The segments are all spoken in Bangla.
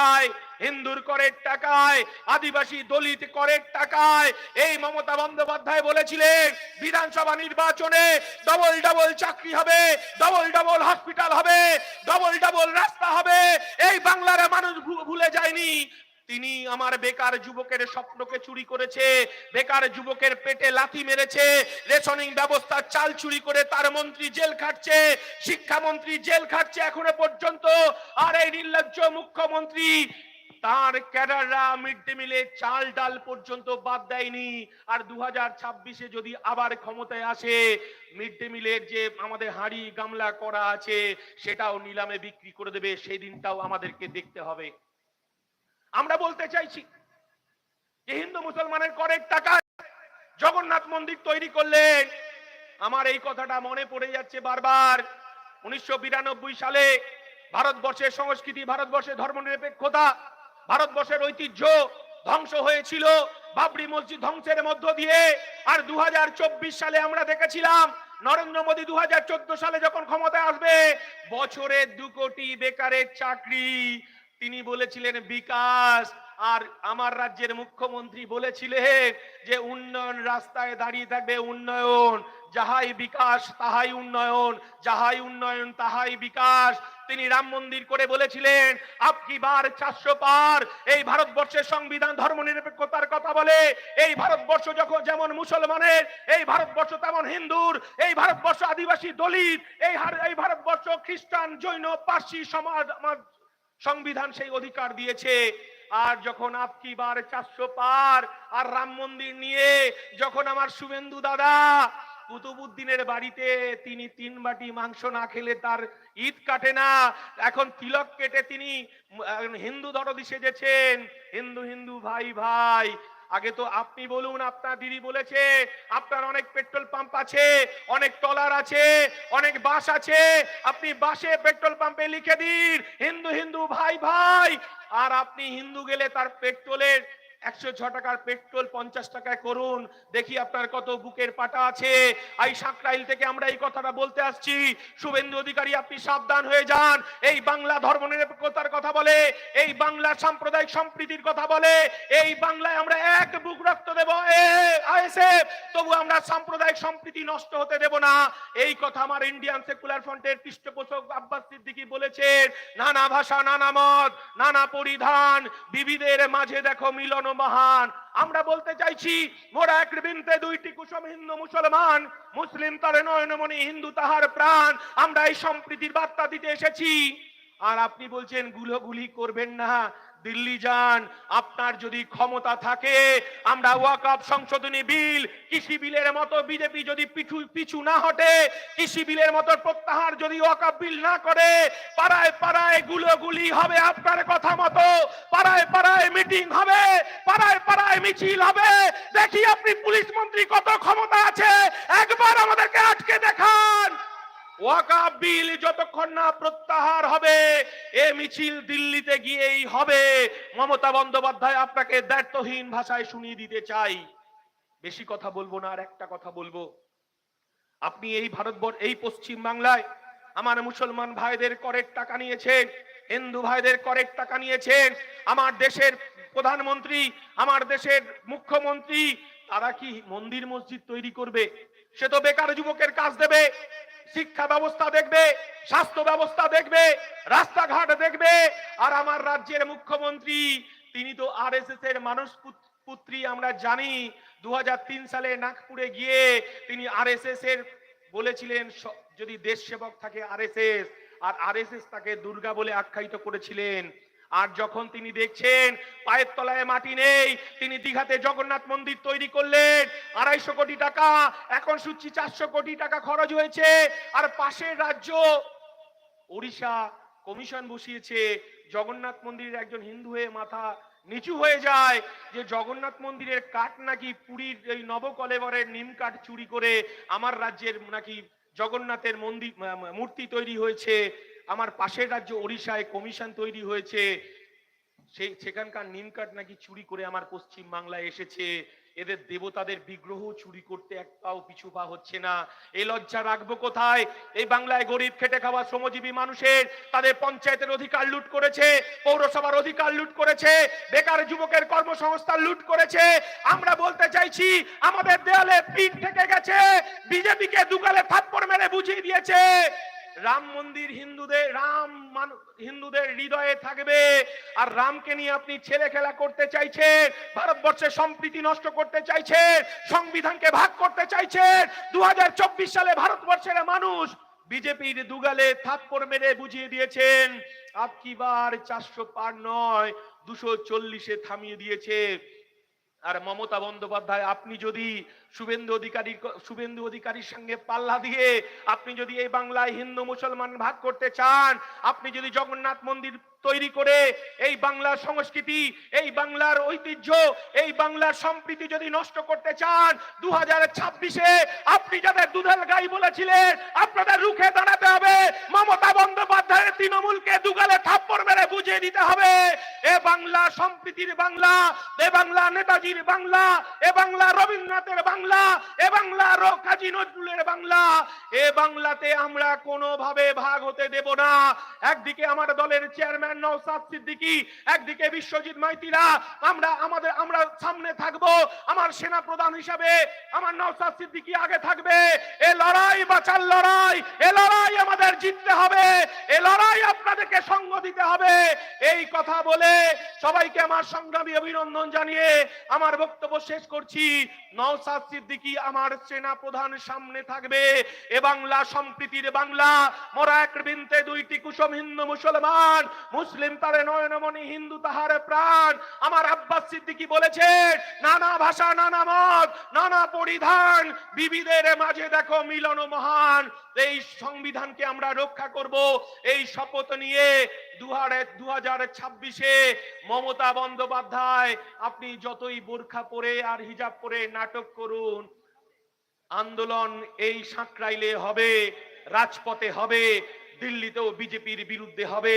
টাকায়, হিন্দুর করের টাকায়, আদিবাসী দলিত করের টাকায়। এই মমতা বন্দ্যোপাধ্যায় বলেছিলেন, বিধানসভা নির্বাচনে ডবল ডবল চাকরি হবে ডবল ডবল হসপিটাল হবে ডবল ডবল রাস্তা হবে। এই বাংলার মানুষ ভুলে যায়নি। তিনি আমার বেকার যুবকের স্বপ্নকে চুরি করেছে, বেকার যুবকের পেটে লাথি মেরেছে, রেশনিং ব্যবস্থা, চাল চুরি করে তার মন্ত্রী জেল খাটছে, শিক্ষামন্ত্রী জেল খাটছে এখনও পর্যন্ত, আর এই নির্লজ্জ মুখ্যমন্ত্রী তার ক্যাডাররা মিড ডে মিলে চাল ডাল পর্যন্ত বাদ দেয়নি, আর দু হাজার ছাব্বিশে যদি আবার ক্ষমতায় আসে, মিড ডে মিলের যে আমাদের হাঁড়ি গামলা করা আছে, সেটাও নিলামে বিক্রি করে দেবে সেই দিনটাও আমাদেরকে দেখতে হবে। আমরা বলতে চাইছি যে হিন্দু মুসলমানের করের টাকা জগন্নাথ মন্দির তৈরি করলেন। আমার এই কথাটা মনে পড়ে যাচ্ছে বারবার। উনিশশো সালে ভারতবর্ষের সংস্কৃতি, ভারতবর্ষের ধর্মনিরপেক্ষতা, ভারতবর্ষের ঐতিহ্য ধ্বংস হয়েছিল। বাবরি মসজিদ ধ্বংসের মধ্য দিয়ে। আর দু হাজার চব্বিশ সালে আমরা দেখেছিলাম, নরেন্দ্র মোদী দু হাজার চোদ্দ সালে যখন ক্ষমতায় আসবে, বছরে দু কোটি বেকারের চাকরি। তিনি বলেছিলেন, বিকাশ। আর আমার রাজ্যের মুখ্যমন্ত্রী বলেছিলেন যে, উন্নয়ন রাস্তায় দাঁড়িয়ে থাকবে উন্নয়ন। যাহাই বিকাশ, তাহাই উন্নয়ন। যাহাই উন্নয়ন, তাহাই বিকাশ। তিনি রাম মন্দির করে বলেছিলেন আপকি বার চারশো পার? এই ভারতবর্ষের সংবিধান ধর্ম নিরপেক্ষতার কথা বলে, এই ভারতবর্ষ যখন যেমন মুসলমানের, এই ভারতবর্ষ তেমন হিন্দুর, এই ভারতবর্ষ আদিবাসী দলিত, এই এই ভারতবর্ষ খ্রিস্টান, জৈন, পার্সি, সমাজ সংবিধান সেই অধিকার দিয়েছে। আর যখন আপকি বার চারশো পার আর রাম মন্দির নিয়ে যখন আমার শুভেন্দু দাদা কুতুবুদ্দিনের বাড়িতে তিনি তিন বাটি মাংস না খেলে তার ঈদ কাটে না, এখন তিলক কেটে তিনি হিন্দু দরদি সেজেছেন। হিন্দু হিন্দু ভাই ভাই আগে তো আপনি বলুন, আপনার দিদি বলেছে, আপনার অনেক পেট্রোল পাম্প আছে, অনেক টলার আছে, অনেক বাস আছে, আপনি বাসে পেট্রোল পাম্পে লিখে দিন, হিন্দু হিন্দু ভাই ভাই। আর আপনি হিন্দু গেলে তার পেট্রোলের একশো ছ টাকার পেট্রোল পঞ্চাশ টাকায় করুন। দেখি আপনার কত বুকের পাটা আছে। এই সাঁকরাইল থেকে আমরা এই কথাটা বলতে আসছি। শুভেন্দু অধিকারী, আপনি সাবধান হয়ে যান। এই বাংলা ধর্ম নিরপেক্ষতার কথা বলে, এই বাংলা সাম্প্রদায়িক সম্প্রীতির কথা বলে, এই বাংলায় আমরা এক বুক রক্ত দেব। তবু আমরা সাম্প্রদায়িক সম্প্রীতি নষ্ট হতে দেব না। এই কথা আমার ইন্ডিয়ান সেকুলার ফ্রন্টের পৃষ্ঠপোষক আব্বাস সিদ্দিকী বলেছেন। নানা ভাষা, নানা মত, নানা পরিধান বিবিধের মাঝে দেখো মিলন মহান। আমরা বলতে চাইছি, মোরা এক বৃন্তে দুইটি কুসুম হিন্দু মুসলমান, মুসলিম তার নয়নমণি হিন্দু তাহার প্রাণ। আমরা এই সম্প্রীতির বার্তা দিতে এসেছি। আর আপনি বলছেনগুলো গুলি করবেন না। দিল্লি যান, আপনার যদি ক্ষমতা থাকে, আমরা ওয়াকআপ সংশোধনী বিল, কৃষি বিলের মতো বিজেপি যদি পিছু পিছু না হটে, কৃষি বিলের মতো প্রত্যাহার যদি ওয়াকআপ বিল না করে, পাড়ায় পাড়ায় গুলোগুলি হবে আপনার কথা মতো, পাড়ায় পাড়ায় মিটিং হবে, পাড়ায় পাড়ায় মিছিল হবে। দেখি আপনি পুলিশ মন্ত্রী কত ক্ষমতা আছে, একবার আমাদেরকে আটকে দেখান। ওয়াকাব বিল যতক্ষণ না প্রত্যাহার হবে, এ মিছিল দিল্লিতে গিয়েই হবে। মমতা বন্দ্যোপাধ্যায় আপনাকে দায়িত্বহীন ভাষায় শুনিয়ে দিতে চাই। বেশি কথা বলব না, আর একটা কথা বলব। আপনি এই ভারতবর্ষ, এই পশ্চিম বাংলায় আমার মুসলমান ভাইদের করের টাকা নিয়েছেন, হিন্দু ভাইদের করের টাকা নিয়েছেন, আমার দেশের প্রধানমন্ত্রী, আমার দেশের মুখ্যমন্ত্রী, তারা কি মন্দির মসজিদ তৈরি করবে? সে তো বেকার যুবকের কাজ দেবে। শিক্ষা ব্যবস্থা দেখবে, স্বাস্থ্য ব্যবস্থা দেখবে, রাস্তাঘাট দেখবে। আর আমার রাজ্যের মুখ্যমন্ত্রী, তিনি তো আরএসএস এর মানুষ পুত- পুত্রী, আমরা জানি। দু হাজার তিন সালে নাগপুরে গিয়ে তিনি আরএসএস এর বলেছিলেন যদি দেশ সেবক থাকে আরএসএস আর আরএসএস তাকে দুর্গা বলে আখ্যায়িত করেছিলেন আর যখন তিনি দেখছেন পায়ের তলায় মাটি নেই, তিনি দীঘাতে জগন্নাথ মন্দির তৈরি করলেন। আড়াইশো কোটি টাকা, এখন শুনছি চারশো কোটি টাকা খরচ হয়েছে। আর পাশের রাজ্য, ওড়িশা, কমিশন বসিয়েছে জগন্নাথ মন্দিরের একজন হিন্দু হয়ে মাথা নিচু হয়ে যায় যে জগন্নাথ মন্দিরের কাঠ নাকি পুরীর এই নবকলেবরের নিম কাঠ চুরি করে আমার রাজ্যের নাকি জগন্নাথের মন্দির মূর্তি তৈরি হয়েছে। আমার পাশের রাজ্য ওড়িশায় কমিশন তৈরি হয়েছে। সেই সেখানকার নিম কাঠ নাকি চুরি করে আমার পশ্চিম বাংলায় এসেছে। এদের দেবতাদের বিগ্রহ চুরি করতে এক পাও পিছু পা হচ্ছে না। এই লজ্জা রাখব কোথায়? এই বাংলায় গরিব খেটে খাওয়া শ্রমজীবী মানুষের, তাদের পঞ্চায়েতের অধিকার লুট করেছে, পৌরসভার অধিকার লুট করেছে, বেকার যুবকের কর্মসংস্থান লুট করেছে। আমরা বলতে চাইছি, আমাদের দেয়ালে পিঠ থেকে গেছে, বিজেপিকে দুকালে থাপ্পড় মেরে বুঝিয়ে দিয়েছে। রাম মন্দির হিন্দুদের, রাম হিন্দুদের হৃদয়ে থাকবে। আর রামকে নিয়ে আপনি ছেলে খেলা করতে চাইছেন, ভারতবর্ষের সম্প্রীতি নষ্ট করতে চাইছেন, সংবিধানকে ভাগ করতে চাইছেন দু হাজার চব্বিশ সালে ভারতবর্ষের মানুষ বিজেপির দুগালে থাপ্পড় মেরে বুঝিয়ে দিয়েছেন, আপকি বার চারশো পার নয়, দুশো চল্লিশে থামিয়ে দিয়েছে। আর মমতা বন্দ্যোপাধ্যায়, আপনি যদি শুভেন্দু অধিকারী শুভেন্দু অধিকারীর সঙ্গে পাল্লা দিয়ে আপনি যদি এই বাংলায় হিন্দু মুসলমান ভাগ করতে চান, আপনি যদি জগন্নাথ মন্দির তৈরি করে এই বাংলার সংস্কৃতি, এই বাংলার ঐতিহ্য, এই বাংলার সম্প্রীতি যদি নষ্ট করতে চান দু হাজার ছাব্বিশে আপনি যাদের দুধাল গাই বলেছিলেন, আপনাদের রুখে দাঁড়াতে হবে। মমতা বন্দ্যোপাধ্যায়ের তৃণমূলকে দুগালে থাপ্পড় মেরে বুঝিয়ে দিতে হবে। এ বাংলা সম্প্রীতির বাংলা, এ বাংলা নেতাজির বাংলা, এ বাংলা রবীন্দ্রনাথের বাংলা, এ বাংলা কাজী নজরুলের বাংলা। এ বাংলাতে আমরা কোনোভাবে ভাগ হতে দেব না। একদিকে আমার দলের চেয়ারম্যান সিদ্দিকী, একদিকে বিশ্বজিৎ মাইতিরা, আমরা আমাদের, আমরা সামনে থাকব, আমার সেনা প্রধান হিসাবে আমার আগে থাকবে। এ লড়াই বাঁচার লড়াই, এ লড়াই আমাদের জিততে হবে, এ লড়াই আপনাদেরকে সঙ্গ দিতে হবে। এই কথা বলে সবাইকে আমার সংগ্রামী অভিনন্দন জানিয়ে আমার বক্তব্য শেষ করছি। আমার সেনা প্রধান সামনে থাকবে, এ বাংলা সম্প্রীতির বাংলা, মোরা এক বৃন্তে দুইটি কুসুম হিন্দু মুসলমান মুসলিম তারে নয়নমণি হিন্দু তাহারে প্রাণ। আমার আব্বাস সিদ্দিকী বলেছেন নানা ভাষা, নানা মত, নানা পরিধান বিবিধের মাঝে দেখো মিলন মহান। এই সংবিধানকে আমরা রক্ষা করব। এই শপথ নিয়ে দু হাজার ছাব্বিশে মমতা বন্দ্যোপাধ্যায়, আপনি যতই বোরখা পরে আর হিজাব পরে নাটক করুন, আন্দোলন এই সাঁকরাইলে হবে, রাজপথে হবে। দিল্লিতেও বিজেপির বিরুদ্ধে হবে।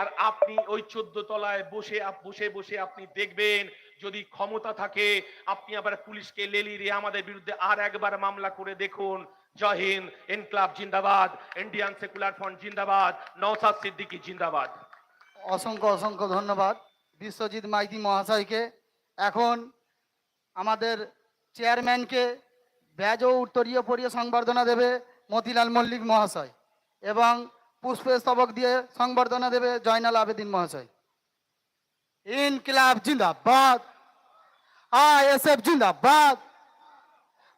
আর আপনি ওই চোদ্দ তলায় বসে বসে বসে আপনি দেখবেন, যদি ক্ষমতা থাকে, আপনি আবার পুলিশকে লেলিয়ে আমাদের বিরুদ্ধে আর একবার মামলা করে দেখুন। জয় হিন্দ ইনকলাব জিন্দাবাদ, ইন্ডিয়ান সেকুলার ফ্রন্ট জিন্দাবাদ নওসাদ সিদ্দিকী জিন্দাবাদ। অসংখ্য অসংখ্য ধন্যবাদ বিশ্বজিৎ মাইতি মহাশয়কে। এখন আমাদের চেয়ারম্যানকে ব্যাজ ও উত্তরীয় পড়িয়ে সংবর্ধনা দেবে মতিলাল মল্লিক মহাশয় এবং পুষ্পস্তবক দিয়ে সংবর্ধনা দেবে জয়নাল আবেদিন মহাশয়। ইনকিলাব জিন্দাবাদ। আইএসএফ জিন্দাবাদ।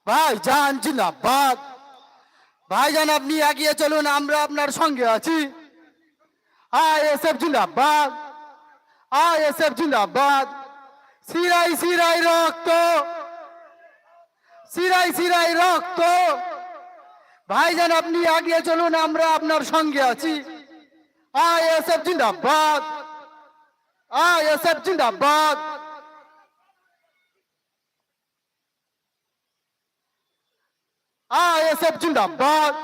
ভাইজান জিন্দাবাদ। ভাইজান, আপনি এগিয়ে চলুন, আমরা আপনার সঙ্গে আছি। আইএসএফ জিন্দাবাদ। আইএসএফ জিন্দাবাদ। সিরাই সিরাই রক্ত। সিরাই সিরাই রক্ত। ভাইজান, আপনি আগিয়ে চলুন, আমরা আপনার সঙ্গে আছি। আইএসএফ জিন্দাবাদ। আইএসএফ জিন্দাবাদ। আইএসএফ জিন্দাবাদ।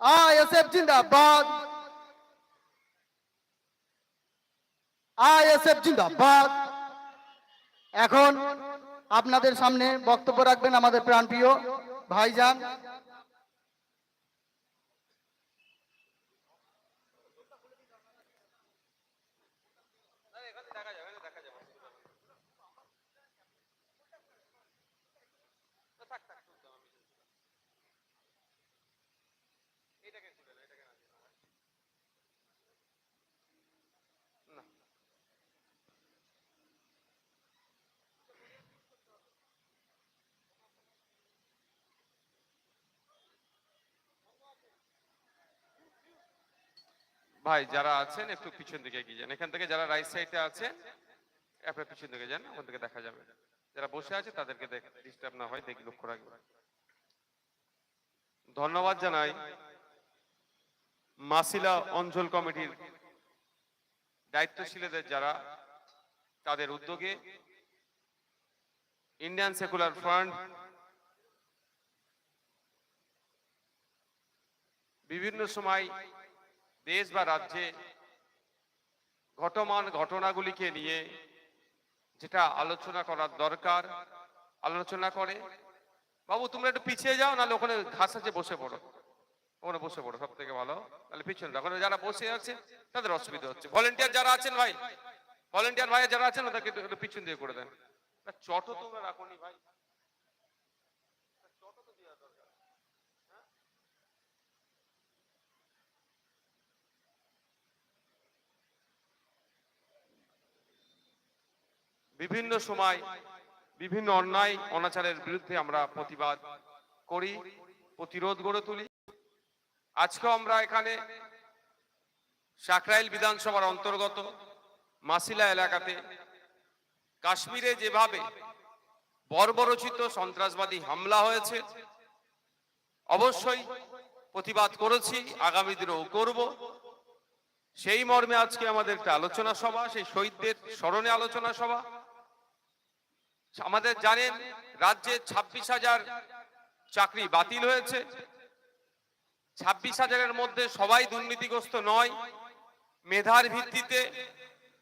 আইএসএফ জিন্দাবাদ। আইএসএফ জিন্দাবাদ। এখন আপনাদের সামনে বক্তব্য রাখবেন আমাদের প্রাণপ্রিয় ভাইজান। ভাই, যারা আছেন, একটু পিছন দিকে এগিয়ে যান। এখান থেকে যারা রাইট সাইডে আছেন আপনার পিছন দিকে যান, ওখান থেকে দেখা যাবে। যারা বসে আছে, তাদেরকে ডিস্টার্ব না হয়, দেখি লক্ষ্য রাখবেন। ধন্যবাদ জানাই মাসিলা অঞ্চল কমিটির দায়িত্বশীলদের যারা, তাদের উদ্যোগে ইন্ডিয়ান সেকুলার ফ্রন্ট বিভিন্ন সময় দেশ বা রাজ্যে ঘটমান ঘটনাগুলিকে নিয়ে যেটা আলোচনা করার দরকার, আলোচনা করে। বাবু, তোমরা একটু পিছিয়ে যাও, নাহলে ওখানে ঘাস আছে, বসে পড়ো। ওখানে বসে পড়ো সব থেকে ভালো তাহলে পিছনে ওখানে যারা বসে আছে, তাদের অসুবিধা হচ্ছে। ভলেন্টিয়ার যারা আছেন ভাই ভলেন্টিয়ার ভাই যারা আছেন, ওদেরকে একটু- পিছন দিয়ে করে দেন। চটো তোমরা রাখোনি ভাই। বিভিন্ন সময় বিভিন্ন অন্যায়, অনাচারের বিরুদ্ধে আমরা প্রতিবাদ করি, প্রতিরোধ গড়ে তুলি। আজকেও আমরা এখানে সাকরাইল বিধানসভার অন্তর্গত মাসিলা এলাকাতে কাশ্মীরে যেভাবে বর্বরচিত সন্ত্রাসবাদী হামলা হয়েছে, অবশ্যই প্রতিবাদ করেছি, আগামী দিনেও করব। সেই মর্মে আজকে আমাদের একটা আলোচনা সভা, সেই শহীদদের স্মরণে আলোচনা সভা। আমাদের জানেন রাজ্যে ছাব্বিশ হাজার চাকরি বাতিল হয়েছে। ছাব্বিশ হাজারের মধ্যে সবাই দুর্নীতিগ্রস্ত নয়। মেধার ভিত্তিতে